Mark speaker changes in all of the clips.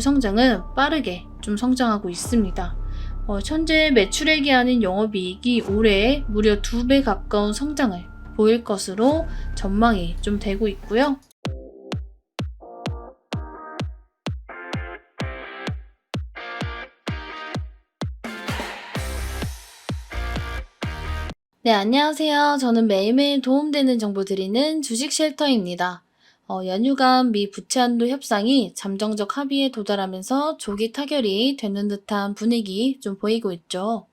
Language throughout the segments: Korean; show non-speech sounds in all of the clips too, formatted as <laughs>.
Speaker 1: 성장은 빠르게 좀 성장하고 있습니다. 어, 현재 매출액이 아닌 영업이익이 올해 무려 2배 가까운 성장을 보일 것으로 전망이 좀 되고 있고요. 네, 안녕하세요. 저는 매일매일 도움되는 정보 드리는 주식 쉘터입니다. 어, 연휴간 미 부채 한도 협상이 잠정적 합의에 도달하면서 조기 타결이 되는 듯한 분위기 좀 보이고 있죠.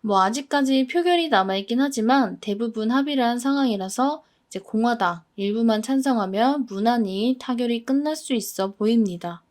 Speaker 1: 뭐 아직까지 표결이 남아있긴 하지만 대부분 합의를 한 상황이라서 이제 공화당 일부만 찬성하면 무난히 타결이 끝날 수 있어 보입니다.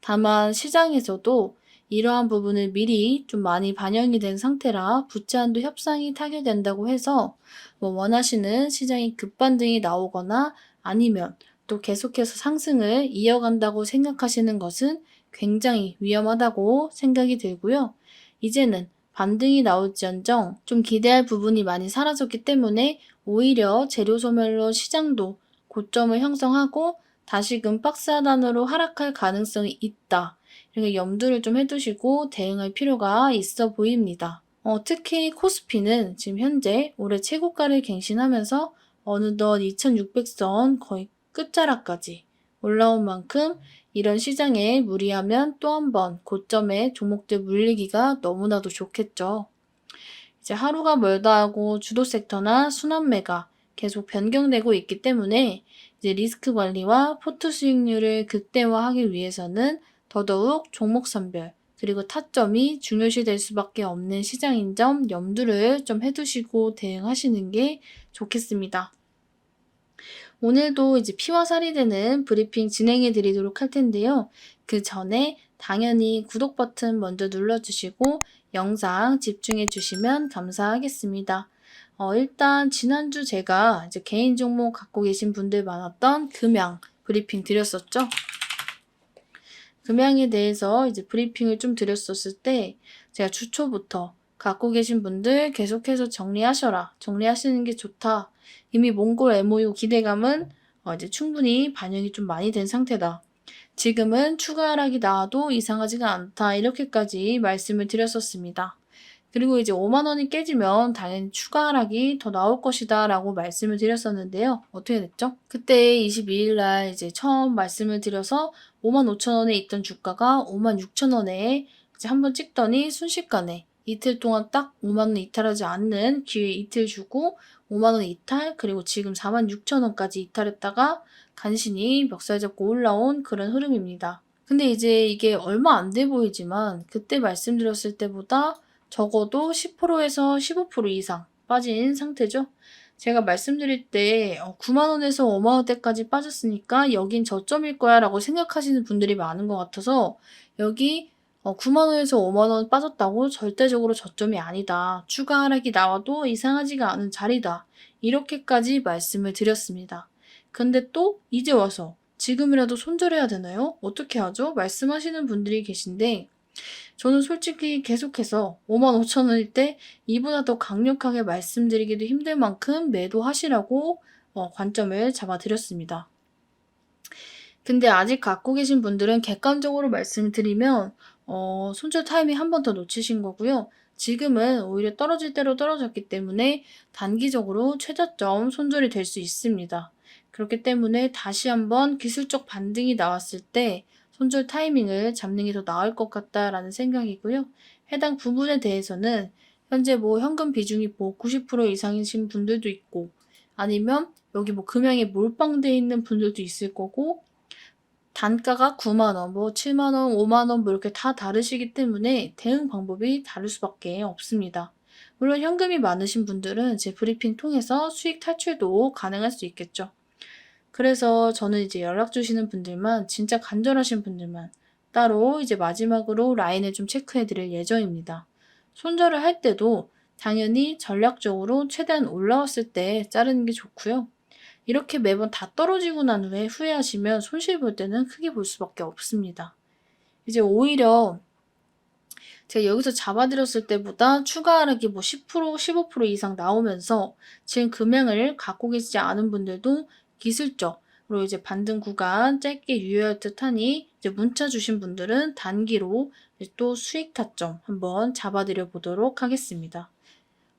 Speaker 1: 다만 시장에서도 이러한 부분을 미리 좀 많이 반영이 된 상태라 부채 한도 협상이 타결된다고 해서 뭐 원하시는 시장이 급반등이 나오거나 아니면 또 계속해서 상승을 이어간다고 생각하시는 것은 굉장히 위험하다고 생각이 들고요. 이제는 반등이 나올지언정 좀 기대할 부분이 많이 사라졌기 때문에 오히려 재료 소멸로 시장도 고점을 형성하고 다시금 박스 하단으로 하락할 가능성이 있다. 이렇게 염두를 좀 해두시고 대응할 필요가 있어 보입니다. 어, 특히 코스피는 지금 현재 올해 최고가를 갱신하면서 어느덧 2600선 거의 끝자락까지 올라온 만큼 이런 시장에 무리하면 또 한 번 고점에 종목들 물리기가 너무나도 좋겠죠. 이제 하루가 멀다 하고 주도 섹터나 순환매가 계속 변경되고 있기 때문에 이제 리스크 관리와 포트 수익률을 극대화하기 위해서는 더더욱 종목 선별 그리고 타점이 중요시 될 수밖에 없는 시장인 점 염두를 좀 해두시고 대응하시는 게 좋겠습니다. 오늘도 이제 피와 살이 되는 브리핑 진행해 드리도록 할 텐데요. 그 전에 당연히 구독 버튼 먼저 눌러주시고 영상 집중해 주시면 감사하겠습니다. 어, 일단 지난주 제가 이제 개인 종목 갖고 계신 분들 많았던 금양 브리핑 드렸었죠. 금양에 대해서 이제 브리핑을 좀 드렸었을 때 제가 주초부터 갖고 계신 분들 계속해서 정리하셔라. 정리하시는 게 좋다. 이미 몽골 MOU 기대감은 어, 이제 충분히 반영이 좀 많이 된 상태다. 지금은 추가 하락이 나와도 이상하지가 않다. 이렇게까지 말씀을 드렸었습니다. 그리고 이제 5만 원이 깨지면 당연히 추가 하락이 더 나올 것이다 라고 말씀을 드렸었는데요. 어떻게 됐죠? 그때 22일 날 이제 처음 말씀을 드려서 5만 5천 원에 있던 주가가 5만 6천 원에 이제 한번 찍더니 순식간에 이틀 동안 딱 5만 원 이탈하지 않는 기회 이틀 주고 5만 원 이탈 그리고 지금 4만 6천 원까지 이탈했다가 간신히 멱살 잡고 올라온 그런 흐름입니다. 근데 이제 이게 얼마 안 돼 보이지만 그때 말씀드렸을 때보다 적어도 10%에서 15% 이상 빠진 상태죠. 제가 말씀드릴 때 9만원에서 5만원대까지 빠졌으니까 여긴 저점일 거야 라고 생각하시는 분들이 많은 것 같아서 여기 9만원에서 5만원 빠졌다고 절대적으로 저점이 아니다. 추가 하락이 나와도 이상하지가 않은 자리다. 이렇게까지 말씀을 드렸습니다. 근데 또 이제 와서 지금이라도 손절해야 되나요? 어떻게 하죠? 말씀하시는 분들이 계신데 저는 솔직히 계속해서 5만 5천 원일 때 이보다 더 강력하게 말씀드리기도 힘들 만큼 매도하시라고 어, 관점을 잡아드렸습니다. 근데 아직 갖고 계신 분들은 객관적으로 말씀드리면 어, 손절 타이밍 한 번 더 놓치신 거고요. 지금은 오히려 떨어질 대로 떨어졌기 때문에 단기적으로 최저점 손절이 될 수 있습니다. 그렇기 때문에 다시 한번 기술적 반등이 나왔을 때 손절 타이밍을 잡는 게 더 나을 것 같다라는 생각이고요. 해당 부분에 대해서는 현재 뭐 현금 비중이 뭐 90% 이상이신 분들도 있고 아니면 여기 뭐 금양에 몰빵돼 있는 분들도 있을 거고 단가가 9만원, 뭐 7만원, 5만원 뭐 이렇게 다 다르시기 때문에 대응 방법이 다를 수밖에 없습니다. 물론 현금이 많으신 분들은 제 브리핑 통해서 수익 탈출도 가능할 수 있겠죠. 그래서 저는 이제 연락 주시는 분들만 진짜 간절하신 분들만 따로 이제 마지막으로 라인을 좀 체크해 드릴 예정입니다. 손절을 할 때도 당연히 전략적으로 최대한 올라왔을 때 자르는 게 좋고요. 이렇게 매번 다 떨어지고 난 후에 후회하시면 손실 볼 때는 크게 볼 수밖에 없습니다. 이제 오히려 제가 여기서 잡아드렸을 때보다 추가 하락이 뭐 10%, 15% 이상 나오면서 지금 금액을 갖고 계시지 않은 분들도 기술적 그리고 이제 반등 구간 짧게 유효할 듯 하니 이제 문자 주신 분들은 단기로 또 수익 타점 한번 잡아드려 보도록 하겠습니다.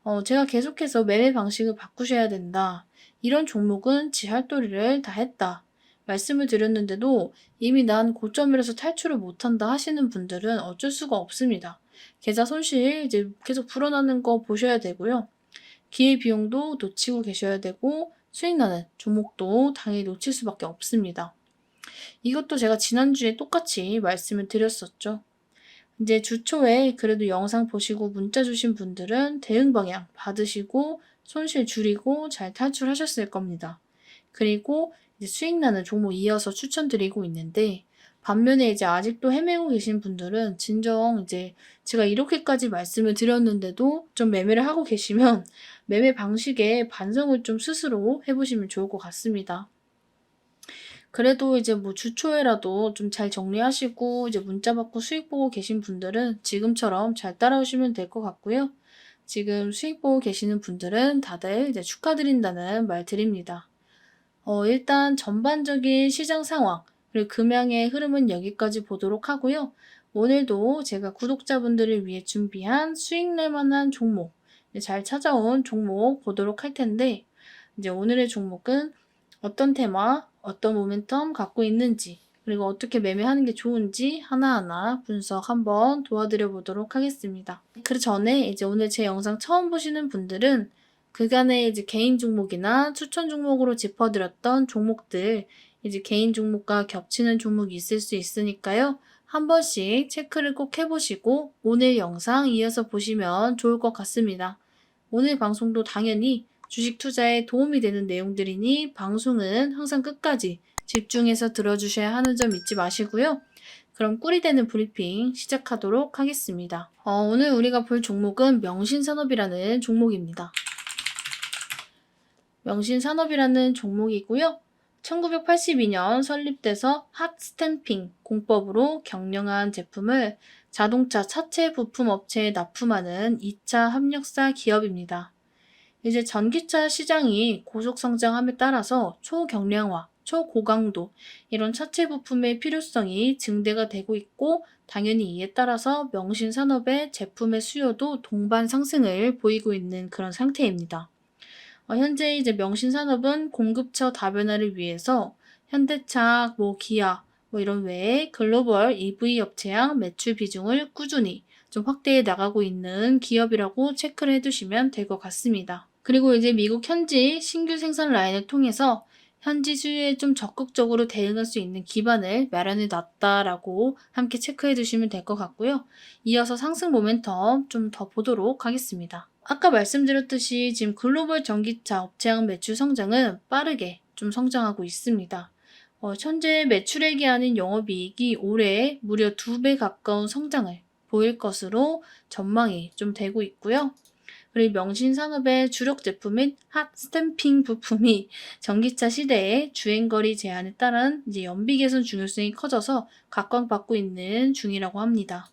Speaker 1: 어, 제가 계속해서 매매 방식을 바꾸셔야 된다. 이런 종목은 지할도리를 다 했다. 말씀을 드렸는데도 이미 난 고점이라서 탈출을 못한다 하시는 분들은 어쩔 수가 없습니다. 계좌 손실 이제 계속 불어나는 거 보셔야 되고요. 기회 비용도 놓치고 계셔야 되고 수익 나는 종목도 당연히 놓칠 수밖에 없습니다. 이것도 제가 지난주에 똑같이 말씀을 드렸었죠. 이제 주초에 그래도 영상 보시고 문자 주신 분들은 대응 방향 받으시고 손실 줄이고 잘 탈출하셨을 겁니다. 그리고 이제 수익 나는 종목 이어서 추천드리고 있는데 반면에 이제 아직도 헤매고 계신 분들은 진정 이제 제가 이렇게까지 말씀을 드렸는데도 좀 매매를 하고 계시면 <laughs> 매매 방식에 반성을 좀 스스로 해보시면 좋을 것 같습니다. 그래도 이제 뭐 주초에라도 좀 잘 정리하시고 이제 문자 받고 수익 보고 계신 분들은 지금처럼 잘 따라오시면 될 것 같고요. 지금 수익 보고 계시는 분들은 다들 이제 축하드린다는 말 드립니다. 어, 일단 전반적인 시장 상황, 그리고 금양의 흐름은 여기까지 보도록 하고요. 오늘도 제가 구독자분들을 위해 준비한 수익 낼 만한 종목, 잘 찾아온 종목 보도록 할 텐데, 이제 오늘의 종목은 어떤 테마, 어떤 모멘텀 갖고 있는지, 그리고 어떻게 매매하는 게 좋은지 하나하나 분석 한번 도와드려 보도록 하겠습니다. 그 전에 이제 오늘 제 영상 처음 보시는 분들은 그간의 이제 개인 종목이나 추천 종목으로 짚어드렸던 종목들, 이제 개인 종목과 겹치는 종목이 있을 수 있으니까요. 한 번씩 체크를 꼭 해보시고 오늘 영상 이어서 보시면 좋을 것 같습니다. 오늘 방송도 당연히 주식 투자에 도움이 되는 내용들이니 방송은 항상 끝까지 집중해서 들어주셔야 하는 점 잊지 마시고요. 그럼 꿀이 되는 브리핑 시작하도록 하겠습니다. 어, 오늘 우리가 볼 종목은 명신산업이라는 종목입니다. 명신산업이라는 종목이고요. 1982년 설립돼서 핫 스탬핑 공법으로 경영한 제품을 자동차 차체 부품 업체에 납품하는 2차 합력사 기업입니다. 이제 전기차 시장이 고속 성장함에 따라서 초경량화, 초고강도 이런 차체 부품의 필요성이 증대가 되고 있고 당연히 이에 따라서 명신 산업의 제품의 수요도 동반 상승을 보이고 있는 그런 상태입니다. 어, 현재 이제 명신 산업은 공급처 다변화를 위해서 현대차, 뭐 기아, 뭐 이런 외에 글로벌 EV 업체양 매출 비중을 꾸준히 좀 확대해 나가고 있는 기업이라고 체크를 해두시면 될 것 같습니다. 그리고 이제 미국 현지 신규 생산 라인을 통해서 현지 수요에 좀 적극적으로 대응할 수 있는 기반을 마련해 놨다라고 함께 체크해 두시면 될 것 같고요. 이어서 상승 모멘텀 좀 더 보도록 하겠습니다. 아까 말씀드렸듯이 지금 글로벌 전기차 업체양 매출 성장은 빠르게 좀 성장하고 있습니다. 어, 현재 매출액이 아닌 영업이익이 올해 무려 두배 가까운 성장을 보일 것으로 전망이 좀 되고 있고요. 그리고 명신산업의 주력 제품인 핫 스탬핑 부품이 <laughs> 전기차 시대의 주행거리 제한에 따른 이제 연비 개선 중요성이 커져서 각광받고 있는 중이라고 합니다.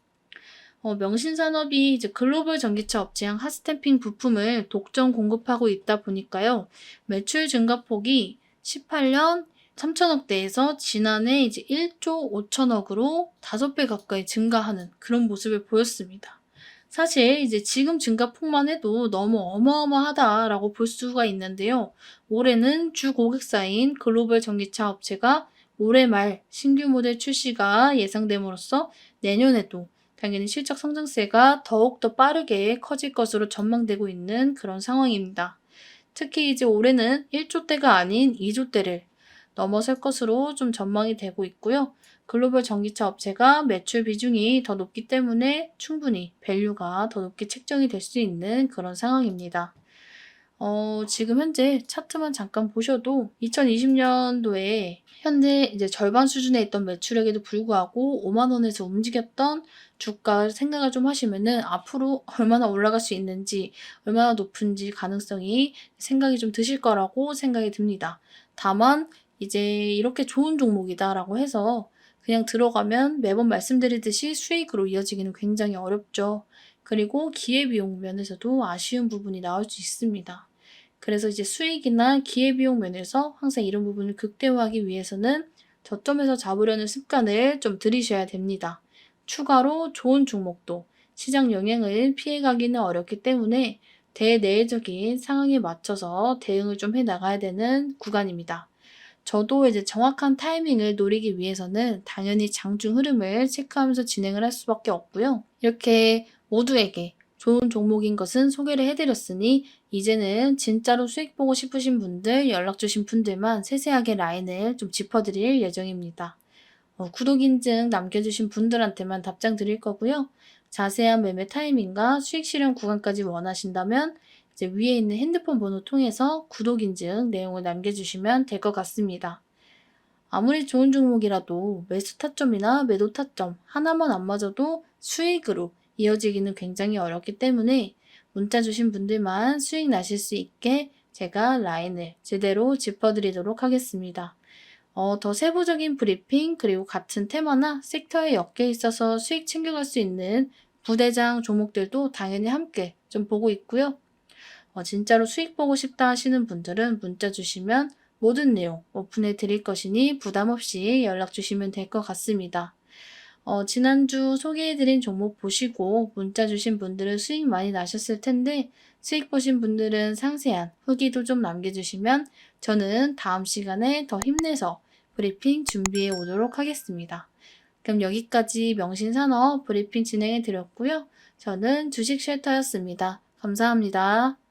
Speaker 1: 어, 명신산업이 이제 글로벌 전기차 업체양 핫스탬핑 부품을 독점 공급하고 있다 보니까요. 매출 증가폭이 18년 3천억대에서 지난해 이제 1조 5천억으로 5배 가까이 증가하는 그런 모습을 보였습니다. 사실 이제 지금 증가폭만 해도 너무 어마어마하다라고 볼 수가 있는데요. 올해는 주 고객사인 글로벌 전기차 업체가 올해 말 신규 모델 출시가 예상됨으로써 내년에도 당연히 실적 성장세가 더욱더 빠르게 커질 것으로 전망되고 있는 그런 상황입니다. 특히 이제 올해는 1조대가 아닌 2조대를 넘어설 것으로 좀 전망이 되고 있고요. 글로벌 전기차 업체가 매출 비중이 더 높기 때문에 충분히 밸류가 더 높게 책정이 될 수 있는 그런 상황입니다. 어, 지금 현재 차트만 잠깐 보셔도 2020년도에 현재 이제 절반 수준에 있던 매출액에도 불구하고 5만 원에서 움직였던 주가 생각을 좀 하시면은 앞으로 얼마나 올라갈 수 있는지 얼마나 높은지 가능성이 생각이 좀 드실 거라고 생각이 듭니다. 다만 이제 이렇게 좋은 종목이다라고 해서 그냥 들어가면 매번 말씀드리듯이 수익으로 이어지기는 굉장히 어렵죠. 그리고 기회비용 면에서도 아쉬운 부분이 나올 수 있습니다. 그래서 이제 수익이나 기회비용 면에서 항상 이런 부분을 극대화하기 위해서는 저점에서 잡으려는 습관을 좀 들이셔야 됩니다. 추가로 좋은 종목도 시장 영향을 피해가기는 어렵기 때문에 대내적인 상황에 맞춰서 대응을 좀 해 나가야 되는 구간입니다. 저도 이제 정확한 타이밍을 노리기 위해서는 당연히 장중 흐름을 체크하면서 진행을 할 수밖에 없고요. 이렇게 모두에게 좋은 종목인 것은 소개를 해드렸으니 이제는 진짜로 수익 보고 싶으신 분들, 연락 주신 분들만 세세하게 라인을 좀 짚어드릴 예정입니다. 어, 구독 인증 남겨주신 분들한테만 답장 드릴 거고요. 자세한 매매 타이밍과 수익 실현 구간까지 원하신다면 이제 위에 있는 핸드폰 번호 통해서 구독 인증 내용을 남겨주시면 될 것 같습니다. 아무리 좋은 종목이라도 매수 타점이나 매도 타점 하나만 안 맞아도 수익으로 이어지기는 굉장히 어렵기 때문에 문자 주신 분들만 수익 나실 수 있게 제가 라인을 제대로 짚어드리도록 하겠습니다. 어, 더 세부적인 브리핑 그리고 같은 테마나 섹터에 엮여 있어서 수익 챙겨갈 수 있는 부대장 종목들도 당연히 함께 좀 보고 있고요. 어, 진짜로 수익 보고 싶다 하시는 분들은 문자 주시면 모든 내용 오픈해 드릴 것이니 부담 없이 연락 주시면 될 것 같습니다. 어, 지난주 소개해드린 종목 보시고 문자 주신 분들은 수익 많이 나셨을 텐데 수익 보신 분들은 상세한 후기도 좀 남겨주시면 저는 다음 시간에 더 힘내서 브리핑 준비해 오도록 하겠습니다. 그럼 여기까지 명신산업 브리핑 진행해 드렸고요. 저는 주식 쉘터였습니다. 감사합니다.